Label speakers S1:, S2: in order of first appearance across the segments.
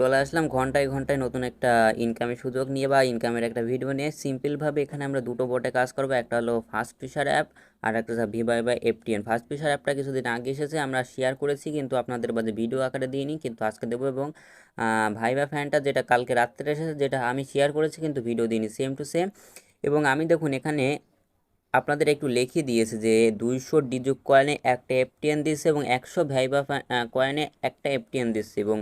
S1: চলে আসলাম ঘন্টায় ঘন্টায় নতুন একটা ইনকামের সুযোগ নিয়ে বা ইনকামের একটা ভিডিও নিয়ে। সিম্পলভাবে এখানে আমরা দুটো বোর্ডে কাজ করব, একটা হলো ফার্স্ট ফিশার অ্যাপ আর একটা হচ্ছে ভিভাই বা এফটিএন ফার্স্ট ফিশার অ্যাপটা কিছুদিন আগে এসেছে, আমরা শেয়ার করেছি, কিন্তু আপনাদের মাঝে ভিডিও আকারে দিইনি, কিন্তু আজকে দেবো এবং ভাইবা ফ্যানটা যেটা কালকে রাত্রে এসেছে, যেটা আমি শেয়ার করেছি, কিন্তু ভিডিও দিইনি সেম টু সেম এবং আমি দেখুন এখানে আপনাদের একটু লিখে দিয়েছে যে দুইশো ডিজুক কয়েনে একটা এফটিএন দিচ্ছে এবং একশো ভাইবা কয়েনে একটা এফটিএন দিচ্ছে এবং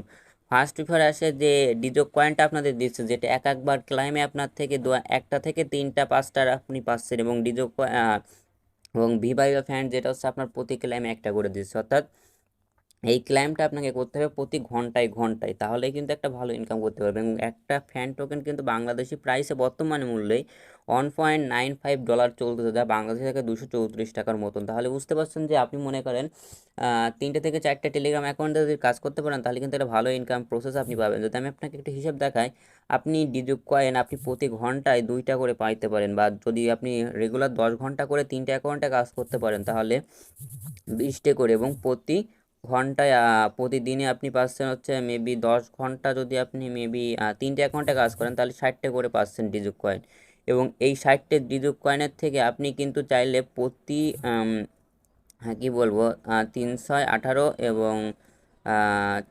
S1: ফার্স্ট প্রিফার আসে যে ডিজো কয়েনটা আপনাদের দিচ্ছে, যেটা এক একবার ক্লাইমে আপনার থেকে দু, একটা থেকে তিনটা পাঁচটার আপনি পাচ্ছেন এবং ডিজো এবং ভিভাইভা ফ্যান যেটা হচ্ছে আপনার প্রতি ক্লাইমে একটা করে দিচ্ছে। অর্থাৎ এই ক্লাইমটা আপনাকে করতে হবে প্রতি ঘন্টায় ঘন্টায়, তাহলে কিন্তু একটা ভালো ইনকাম করতে পারবে। এবং একটা ফ্যান টোকেন কিন্তু বাংলাদেশি প্রাইসে বর্তমানে মূল্যে one point nine five dollar চলতেছে, যা বাংলাদেশ থেকে দুশো চৌত্রিশ টাকার মতন। তাহলে বুঝতে পারছেন যে আপনি মনে করেন তিনটে থেকে চারটে টেলিগ্রাম অ্যাকাউন্টে যদি কাজ করতে পারেন, তাহলে কিন্তু একটা ভালো ইনকাম প্রসেস আপনি পাবেন। যদি আমি আপনাকে একটা হিসাব দেখাই, আপনি ডিজুক কয়েন আপনি প্রতি ঘন্টায় দুইটা করে পাইতে পারেন, বা যদি আপনি রেগুলার দশ ঘণ্টা করে তিনটে অ্যাকাউন্টে কাজ করতে পারেন, তাহলে বিশটে করে এবং প্রতি ঘন্টায় প্রতিদিনে আপনি পাচ্ছেন হচ্ছে মেবি দশ ঘণ্টা যদি আপনি মেবি তিনটে অ্যাকাউন্টে কাজ করেন, তাহলে ষাটটে করে পাচ্ছেন ডিজুক কয়েন এবং এই ষাটটে ডিজুক কয়েনের থেকে আপনি কিন্তু চাইলে প্রতি হ্যাঁ কী বলব তিনশো আঠারো এবং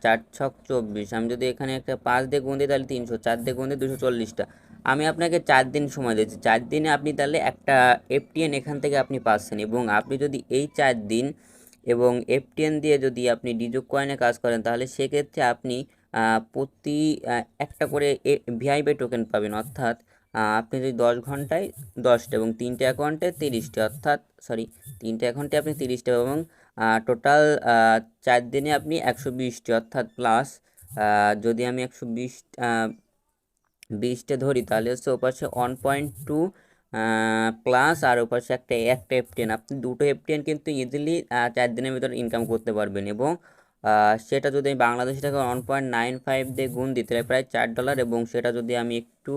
S1: চার ছক চব্বিশ। আমি যদি এখানে একটা পাঁচ দিয়ে গুণ দিই, তাহলে তিনশো, চার দিয়ে গুণ দিই, দুশো চল্লিশটা। আমি আপনাকে চার দিন সময় দিচ্ছি চার দিনে আপনি তাহলে একটা এফটিএন এখান থেকে আপনি পাচ্ছেন। এবং আপনি যদি এই চার দিন এবং এফটিএন দিয়ে যদি আপনি ডিজুক কয়েনে কাজ করেন, তাহলে সেক্ষেত্রে আপনি প্রতি একটা করে ভিআইপি টোকেন পাবেন। অর্থাৎ আপনি যদি দশ ঘন্টায় দশটা এবং তিনটে অ্যাকাউন্টে তিরিশটা, অর্থাৎ সরি তিনটে অ্যাকাউন্টে আপনি তিরিশটা এবং টোটাল চার দিনে আপনি একশো বিশটি, অর্থাৎ প্লাস যদি আমি একশো বিশ বিশটা ধরি, তাহলে হচ্ছে ওপাশে ওয়ান পয়েন্ট টু প্লাস আর ওপাশে একটা একটা এফটিএন আপনি দুটো এফটিএন কিন্তু ইজিলি চার দিনের ভিতর ইনকাম করতে পারবেন এবং সেটা যদি আমি বাংলাদেশি টাকা ওয়ান পয়েন্ট নাইন ফাইভ দিয়ে গুণ দিই, তাহলে প্রায় চার ডলার এবং সেটা যদি আমি একটু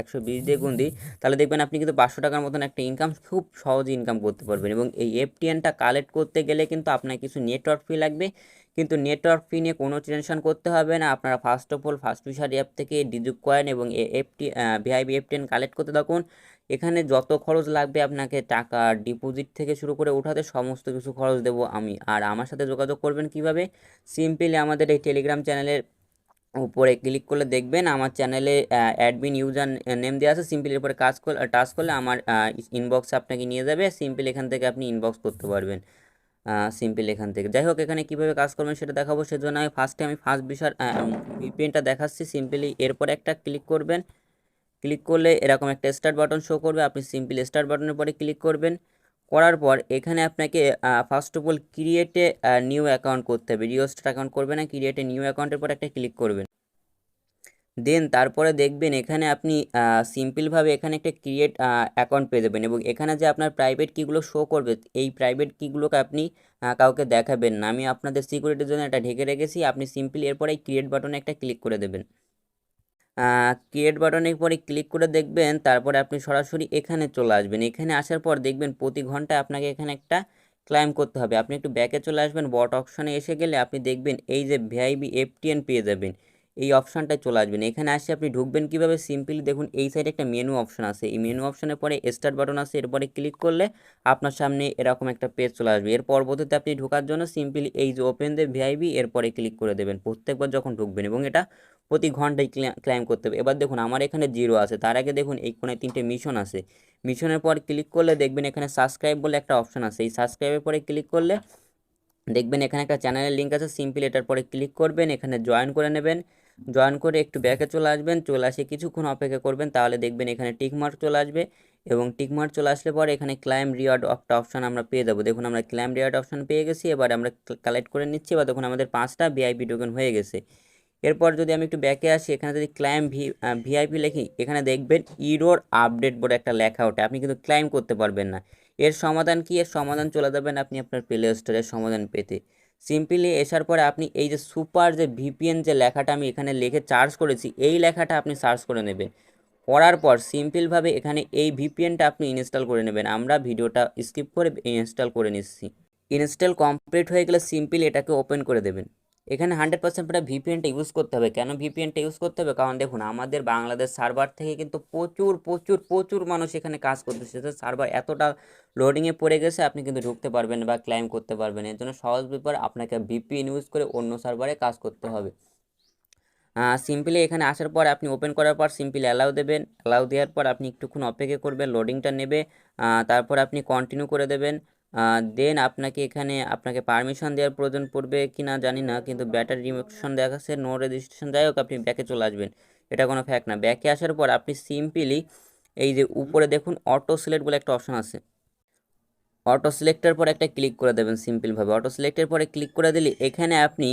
S1: একশো বিশ দিয়ে গুণ দিই, তাহলে দেখবেন আপনি কিন্তু পাঁচশো টাকার মতন একটা ইনকাম খুব সহজে ইনকাম করতে পারবেন। এবং এই এফটিএনটা কালেক্ট করতে গেলে কিন্তু আপনার কিছু নেটওয়ার্ক ফি লাগবে। কিন্তু নেটওয়ার্ক ফি নিয়ে কোনো টেনশন করতে হবে না। আপনারা first of all first fisher app থেকে ডিজুক কয়েন এবং এফটি ভিআইবি এফটিএন কালেক্ট করতে থাকুন। এখানে যত খরচ লাগবে আপনাকে টাকা ডিপোজিট থেকে শুরু করে ওঠাতে সমস্ত কিছু খরচ দেবো আমি। আর আমার সাথে যোগাযোগ করবেন কীভাবে? সিম্পলি আমাদের এই টেলিগ্রাম চ্যানেলের উপরে ক্লিক করলে দেখবেন আমার চ্যানেলে অ্যাডমিন ইউজার নেম দেওয়া আছে। সিম্পলি এরপরে কাজ করলে টাচ করলে আমার ইনবক্সে আপনাকে নিয়ে যাবে। সিম্পল এখান থেকে আপনি ইনবক্স করতে পারবেন। সিম্পল এখান থেকে। যাই হোক, এখানে কীভাবে কাজ করবেন সেটা দেখাবো। সেজন্য আমি ফার্স্টে আমি ফার্স্ট বিষয় ভিপিএনটা দেখাচ্ছি। সিম্পলি এরপরে একটা ক্লিক করবেন। ক্লিক করলে এরকম একটা স্টার্ট বাটন শো করবে। আপনি সিম্পল স্টার্ট বাটনের পরে ক্লিক করবেন। করার পর এখানে আপনাকে first of all ক্রিয়েটে new account করতে হবে। রিওস্টার অ্যাকাউন্ট করবে না ক্রিয়েটে নিউ অ্যাকাউন্টের পর একটা ক্লিক করবেন। দেন তারপরে দেখবেন এখানে আপনি সিম্পলভাবে এখানে একটা ক্রিয়েট অ্যাকাউন্ট পেয়ে যাবেন এবং এখানে যে আপনার প্রাইভেট কিগুলো শো করবে, এই প্রাইভেট কিগুলোকে আপনি কাউকে দেখাবেন না। আমি আপনাদের সিকিউরিটির জন্য এটা ঢেকে রেখেছি। আপনি সিম্পলি এরপরে ক্রিয়েট বাটনে একটা ক্লিক করে দেবেন। ক্রিয়েট বাটনের পরে ক্লিক করে দেখবেন, তারপরে আপনি সরাসরি এখানে চলে আসবেন। এখানে আসার পর দেখবেন প্রতি ঘন্টায় আপনাকে এখানে একটা ক্লাইম করতে হবে। আপনি একটু ব্যাকে চলে আসবেন বট অপশনে এসে গেলে আপনি দেখবেন এই যে ভিআইবি এফটিএন পেয়ে যাবেন। এই অপশানটায় চলে আসবেন। এখানে আসে আপনি ঢুকবেন কীভাবে? সিম্পলি দেখুন, এই সাইডে একটা মেনু অপশান আছে। এই মেনু অপশানের পরে স্টার্ট বাটন আছে। এরপরে ক্লিক করলে আপনার সামনে এরকম একটা পেজ চলে আসবে। এর পরবর্তীতে আপনি ঢোকার জন্য সিম্পলি এই যে ওপেন দে ভিআইবি এরপরে ক্লিক করে দেবেন। প্রত্যেকবার যখন ঢুকবেন এবং এটা প্রতি ঘন্টায় ক্লাইম করতে হবে। এবার দেখুন, আমার এখানে জিরো আছে। তার আগে দেখুন, এই কোনায় তিনটে মিশন আছে। মিশনের পর ক্লিক করলে দেখবেন এখানে সাবস্ক্রাইব বলে একটা অপশান আছে। এই সাবস্ক্রাইবের পরে ক্লিক করলে দেখবেন এখানে একটা চ্যানেলের লিঙ্ক আছে। সিম্পলি এটার পরে ক্লিক করবেন, এখানে জয়েন করে নেবেন। জয়েন করে একটু ব্যাকে চলে আসবেন, চলে আসে কিছুক্ষণ অপেক্ষা করবেন, তাহলে দেখবেন এখানে টিকমার্ক চলে আসবে এবং টিকমার্ক চলে আসলে পরে এখানে ক্লাইম রিওয়ার্ড একটা অপশান আমরা পেয়ে যাব। দেখুন আমরা ক্লাইম রিওয়ার্ড অপশান পেয়ে গেছি, এবার আমরা কালেক্ট করে নিচ্ছি, এবার দেখুন আমাদের পাঁচটা ভিআইপি টোকেন হয়ে গেছে। এরপর যদি আমি একটু ব্যাকে আসি, এখানে যদি ক্লাইম ভি ভিআইপি লিখি, এখানে দেখবেন ইরোর আপডেট বলে একটা লেখা ওঠে, আপনি কিন্তু ক্লাইম করতে পারবেন না। এর সমাধান কি? এর সমাধান চলে যাবেন আপনি আপনার প্লে স্টোরের সমাধান পেতে। সিম্পলি এসার পরে আপনি এই যে সুপার যে ভিপিএন যে লেখাটা আমি এখানে লিখে চার্জ করেছি, এই লেখাটা আপনি সার্চ করে নেবেন। করার পর সিম্পলভাবে এখানে এই ভিপিএনটা আপনি ইনস্টল করে নেবেন। আমরা ভিডিওটা স্কিপ করে ইনস্টল করে নিচ্ছি। ইনস্টল কমপ্লিট হয়ে গেলে সিম্পল এটাকে ওপেন করে দেবেন। এখানে হান্ড্রেড পার্সেন্ট পুরো ভিপিএনটা ইউজ করতে হবে। কেন ভিপিএনটা ইউজ করতে হবে? কারণ দেখুন, আমাদের বাংলাদেশ সার্ভার থেকে কিন্তু প্রচুর প্রচুর প্রচুর মানুষ এখানে কাজ করতেছে। সার্ভার এতটা লোডিংয়ে পড়ে গেছে, আপনি কিন্তু ঢুকতে পারবেন বা ক্লাইম করতে পারবেন। এর জন্য সহজ ব্যাপার, আপনাকে ভিপিএন ইউজ করে অন্য সার্ভারে কাজ করতে হবে। সিম্পলি এখানে আসার পর আপনি ওপেন করার পর সিম্পলি অ্যালাউ দেবেন। অ্যালাউ দেওয়ার পর আপনি একটুক্ষণ অপেক্ষা করবেন লোডিংটা নেবে। তারপর আপনি কন্টিনিউ করে দেবেন। দেন আপনাকে এখানে আপনাকে পারমিশন দেওয়ার প্রয়োজন পড়বে কি না জানি না, কিন্তু ব্যাটারি রিমোশন দেখাচ্ছে নো রেজিস্ট্রেশন যাই হোক, আপনি ব্যাকে চলে আসবেন। এটা কোনো ফ্যাক্ট না। ব্যাকে আসার পর আপনি সিম্পলি এই যে উপরে দেখুন অটো সিলেক্ট বলে একটা অপশন আছে। অটো সিলেক্টের পর একটা ক্লিক করে দেবেন সিম্পলভাবে অটো সিলেক্টের পরে ক্লিক করে দিলে এখানে আপনি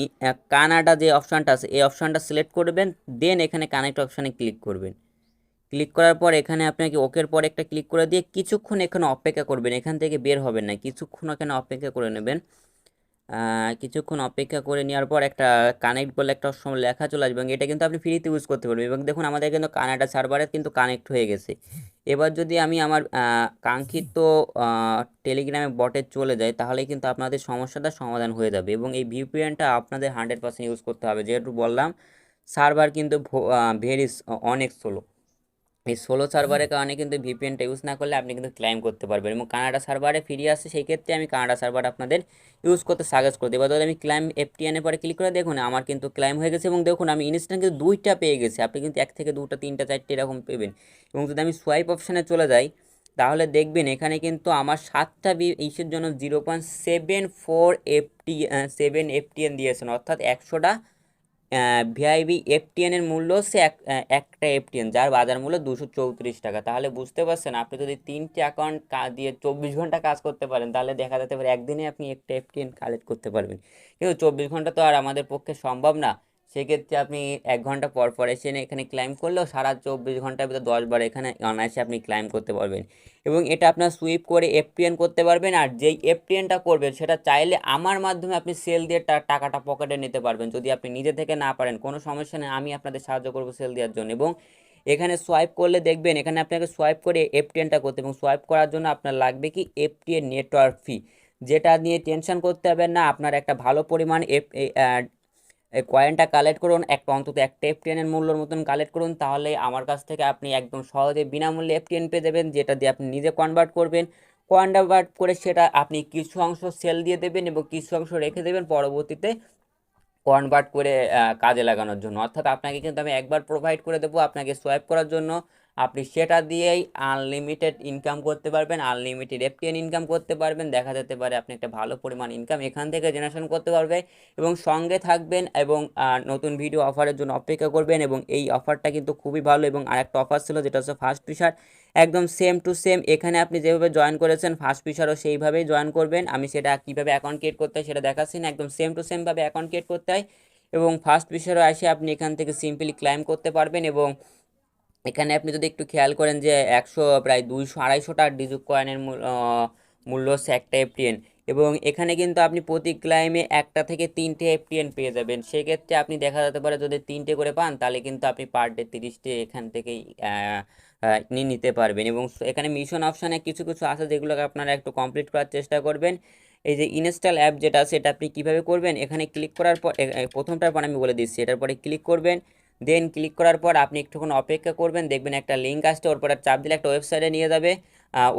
S1: কানাডা যে অপশানটা আছে, এই অপশানটা সিলেক্ট করবেন দেন এখানে কানেক্ট অপশানে ক্লিক করবেন। ক্লিক করার পর এখানে আপনাকে ওকের পর একটা ক্লিক করে দিয়ে কিছুক্ষণ এখানে অপেক্ষা করবেন। এখান থেকে বের হবেন না। কিছুক্ষণ এখানে অপেক্ষা করে নেবেন। কিছুক্ষণ অপেক্ষা করে নেওয়ার পর একটা কানেক্ট বলে একটা সময় লেখা চলে আসবে এবং এটা কিন্তু আপনি ফ্রিতে ইউজ করতে পারবেন। এবং দেখুন, আমাদের কিন্তু কানাডা সার্ভারে কিন্তু কানেক্ট হয়ে গেছে। এবার যদি আমি আমার কাঙ্ক্ষিত টেলিগ্রামে বটে চলে যাই, তাহলে কিন্তু আপনাদের সমস্যাটা সমাধান হয়ে যাবে এবং এই ভিপিএনটা আপনাদের হান্ড্রেড পার্সেন্ট ইউজ করতে হবে। যেহেতু বললাম সার্ভার কিন্তু ভেরি অনেক স্লো এই ষোলো সার্ভারের কারণে কিন্তু ভিপিএনটা ইউজ না করলে আপনি কিন্তু ক্লাইম করতে পারবেন এবং কানাডা সার্ভারে ফিরে আসছে সেই ক্ষেত্রে আমি কানাডা সার্ভার আপনাদের ইউজ করতে সাজেস্ট করতে এবার ধরুন আমি ক্লাইম এফটিএনের পরে ক্লিক করে দেখুন আমার কিন্তু ক্লাইম হয়ে গেছে এবং দেখুন আমি ইনস্ট্যান্ট কিন্তু দুইটা পেয়ে গেছি। আপনি কিন্তু এক থেকে দুটো তিনটা চারটে এরকম পেবেন। এবং যদি আমি সোয়াইপ অপশানে চলে যাই তাহলে দেখবেন এখানে কিন্তু আমার সাতটা বি ইসের জন্য zero point seven four FT seven FTN দিয়েছেন। অর্থাৎ একশোটা ভিআইবি এফটিএনের মূল্য আহ, একটা এফটিএন যার বাজার মূল্য দুশো চৌত্রিশ টাকা। তাহলে বুঝতে পারছেন আপনি যদি তিনটে অ্যাকাউন্ট দিয়ে চব্বিশ ঘণ্টা কাজ করতে পারেন তাহলে দেখা যেতে পারে একদিনে আপনি একটা এফটিএন কালেক্ট করতে পারবেন। কিন্তু চব্বিশ ঘণ্টা তো আর আমাদের পক্ষে সম্ভব না। সেক্ষেত্রে আপনি এক ঘণ্টা পর পর এসে এখানে ক্লাইম করলেও সারা চব্বিশ ঘণ্টার ভিতরে দশ বার এখানে অনায়াসে আপনি ক্লাইম করতে পারবেন। এবং এটা আপনার সুইপ করে এফটিএন করতে পারবেন আর যেই এফটিএনটা করবেন সেটা চাইলে আমার মাধ্যমে আপনি সেল দিয়ে টাকাটা পকেটে নিতে পারবেন। যদি আপনি নিজে থেকে না পারেন, কোনো সমস্যা নেই, আমি আপনাদের সাহায্য করব সেল দেওয়ার জন্য। এবং এখানে সোয়াইপ করলে দেখবেন এখানে আপনাকে সোয়াইপ করে এফটিএনটা করতে এবং সোয়াইপ করার জন্য আপনার লাগবে কি এফটিএন নেটওয়ার্ক ফি যেটা নিয়ে টেনশন করতে হবে না, আপনার একটা ভালো পরিমাণ এফ এই কয়েনটা কালেক্ট করুন একটা অন্তত একটা এফটিএনের মূল্যর মতন কালেক্ট করুন, তাহলে আমার কাছ থেকে আপনি একদম সহজে বিনামূল্যে এফটিএন পেয়ে যাবেন, যেটা দিয়ে আপনি নিজে কনভার্ট করবেন। কনভার্ট করে সেটা আপনি কিছু অংশ সেল দিয়ে দেবেন এবং কিছু অংশ রেখে দেবেন পরবর্তীতে কনভার্ট করে কাজে লাগানোর জন্য। অর্থাৎ আপনাকে কিন্তু আমি একবার প্রোভাইড করে দেবো আপনাকে সোয়াইপ করার জন্য। আপনি সেটা দিয়েই আনলিমিটেড ইনকাম করতে পারবেন আনলিমিটেড এফটিএন ইনকাম করতে পারবেন, দেখা যেতে পারে আপনি একটা ভালো পরিমাণ ইনকাম এখান থেকে জেনারেশন করতে পারবে এবং সঙ্গে থাকবেন এবং নতুন ভিডিও অফারের জন্য অপেক্ষা করবেন এবং এই অফারটা কিন্তু খুবই ভালো এবং আরেকটা অফার ছিল যেটা হচ্ছে ফার্স্ট ফিশার একদম সেম টু সেম এখানে আপনি যেভাবে জয়েন করেছেন ফার্স্ট ফিশারও সেইভাবেই জয়েন করবেন, আমি সেটা কীভাবে অ্যাকাউন্ট ক্রিয়েট করতে হয় সেটা দেখাচ্ছি না, একদম সেম টু সেমভাবে অ্যাকাউন্ট ক্রিয়েট করতে হয় এবং ফার্স্ট ফিশারও এসে আপনি এখান থেকে সিম্পলি ক্লাইম করতে পারবেন এবং এখানে আপনি যদি একটু খেয়াল করেন যে একশো, প্রায় দুইশো, আড়াইশোটা ডিজুক কয়েনের মূল্য একটা এফটিএন এবং এখানে কিন্তু আপনি প্রতি ক্লাইমে একটা থেকে তিনটে এফটিএন পেয়ে যাবেন। সেক্ষেত্রে আপনি দেখা যেতে পারে যদি তিনটে করে পান, তাহলে কিন্তু আপনি পার ডে তিরিশটে এখান থেকেই নিয়ে নিতে পারবেন। এবং এখানে মিশন অপশানে কিছু কিছু আছে যেগুলোকে আপনারা একটু কমপ্লিট করার চেষ্টা করবেন। এই যে ইনস্টল অ্যাপ যেটা সেটা আপনি কীভাবে করবেন? এখানে ক্লিক করার পর প্রথমটার পর আমি বলে দিচ্ছি। এটার পরে ক্লিক করবেন। দেন ক্লিক করার পর আপনি একটুক্ষণ অপেক্ষা করবেন, দেখবেন একটা লিঙ্ক আসছে, ওর পর চাপ দিলে একটা ওয়েবসাইটে নিয়ে যাবে।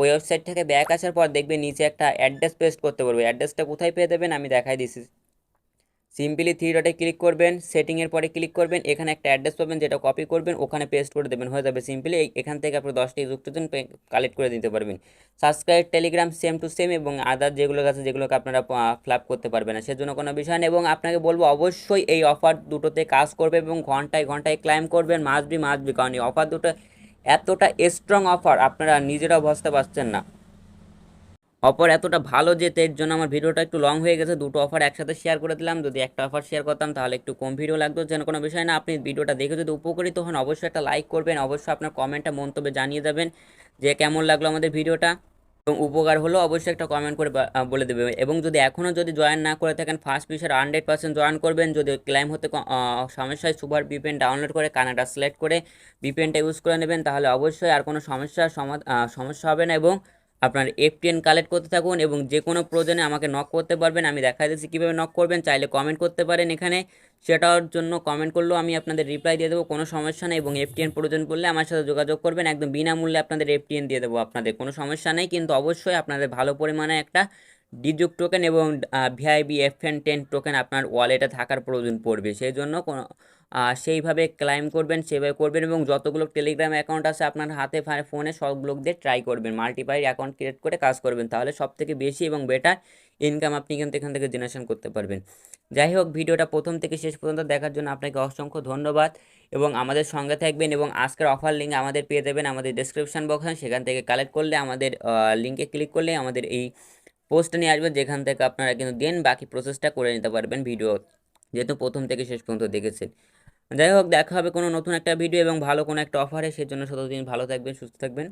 S1: ওই ওয়েবসাইট থেকে ব্যাক আসার পর দেখবেন নিচে একটা অ্যাড্রেস পেস্ট করতে পারবে অ্যাড্রেসটা কোথায় পেয়ে দেবেন আমি দেখাই দিচ্ছি সিম্পলি থ্রি ডটে ক্লিক করবেন সেটিংয়ের পরে ক্লিক করবেন, এখানে একটা অ্যাড্রেস পাবেন, যেটা কপি করবেন, ওখানে পেস্ট করে দেবেন, হয়ে যাবে সিম্পলি এখান থেকে আপনি দশটি যুক্তজন কালেক্ট করে দিতে পারবেন। Subscribe Telegram same to same এবং আদার যেগুলো আছে, যেগুলোকে আপনারা ফ্ল্যাপ করতে পারবেন না, সেজন্য কোনো বিষয় নেই এবং আপনাকে বলব অবশ্যই এই অফার দুটোতে কাজ করবে এবং ঘন্টায় ঘন্টায় ক্লাইম করবেন মাসবি মাসবি কারণ এই অফার দুটো এতটা স্ট্রং অফার আপনারা নিজেরাও বুঝতে পারছেন না। অফার এতটা ভালো যে এর জন্য আমার ভিডিওটা একটু লং হয়ে গেছে দুটো অফার একসাথে শেয়ার করে দিলাম। যদি একটা অফার শেয়ার করতাম তাহলে একটু কম ভিডিও লাগতো যেন কোনো বিষয় না আপনি ভিডিওটা দেখে যদি উপকৃত হন অবশ্যই একটা লাইক করবেন অবশ্যই আপনার কমেন্টটা মন্তব্যে জানিয়ে দেবেন যে কেমন লাগল আমাদের ভিডিওটা। এবং উপকার হলো অবশ্যই একটা কমেন্ট করে বলে দেবে। এবং যদি এখনও যদি জয়েন না করে থাকেন ফার্স্ট পিসের হান্ড্রেড পার্সেন্ট জয়েন করবেন। যদি ক্লাইম হতে ক- আহ, সমস্যা হয় সুপার বিপেন ডাউনলোড করে কানাডা সিলেক্ট করে বিপেনটা ইউজ করে নেবেন তাহলে অবশ্যই আর কোনো সমস্যার সমস্যা হবে না। এবং আপনার এফটিএন কালেক্ট করতে থাকুন এবং যে কোনো প্রয়োজনে আমাকে নক করতে পারবেন। আমি দেখা দিচ্ছি কীভাবে নক করবেন, চাইলে কমেন্ট করতে পারেন এখানে। সেটার জন্য কমেন্ট করলেও আমি আপনাদের রিপ্লাই দিয়ে দেবো, কোনো সমস্যা নেই এবং এফটিএন প্রয়োজন পড়লে আমার সাথে যোগাযোগ করবেন। একদম বিনামূল্যে আপনাদের এফটিএন দিয়ে দেবো আপনাদের, কোনো সমস্যা নেই। কিন্তু অবশ্যই আপনাদের ভালো পরিমাণে একটা ডিজুক টোকেন এবং ভিআইবি এফএন টেন টোকেন আপনার ওয়ালেটে থাকার প্রয়োজন পড়বে। সেই জন্য কোনো সেইভাবে ক্লাইম করবেন, সেভাবে করবেন এবং যতগুলো টেলিগ্রাম অ্যাকাউন্ট আছে আপনার হাতে ফোনে সবগুলো দিয়ে ট্রাই করবেন। মাল্টিপাই অ্যাকাউন্ট ক্রিয়েট করে কাজ করবেন। তাহলে সব থেকে বেশি এবং বেটার ইনকাম আপনি কিন্তু এখান থেকে জেনারেশন করতে পারবেন। যাই হোক, ভিডিওটা প্রথম থেকে শেষ পর্যন্ত দেখার জন্য আপনাকে অসংখ্য ধন্যবাদ এবং আমাদের সঙ্গে থাকবেন এবং আজকের অফার লিঙ্ক আমাদের পেয়ে দেবেন আমাদের ডেসক্রিপশন বক্সে সেখান থেকে কালেক্ট করলে আমাদের লিঙ্কে ক্লিক করলে আমাদের এই পোস্টটা নিয়ে আসবেন যেখান থেকে আপনারা কিন্তু দেন বাকি প্রসেসটা করে নিতে পারবেন ভিডিও যেহেতু প্রথম থেকে শেষ পর্যন্ত দেখেছেন। যাই হোক, দেখা হবে কোনো নতুন একটা ভিডিও এবং ভালো কোনো একটা অফারে সেজন্য শতদিন ভালো থাকবেন, সুস্থ থাকবেন।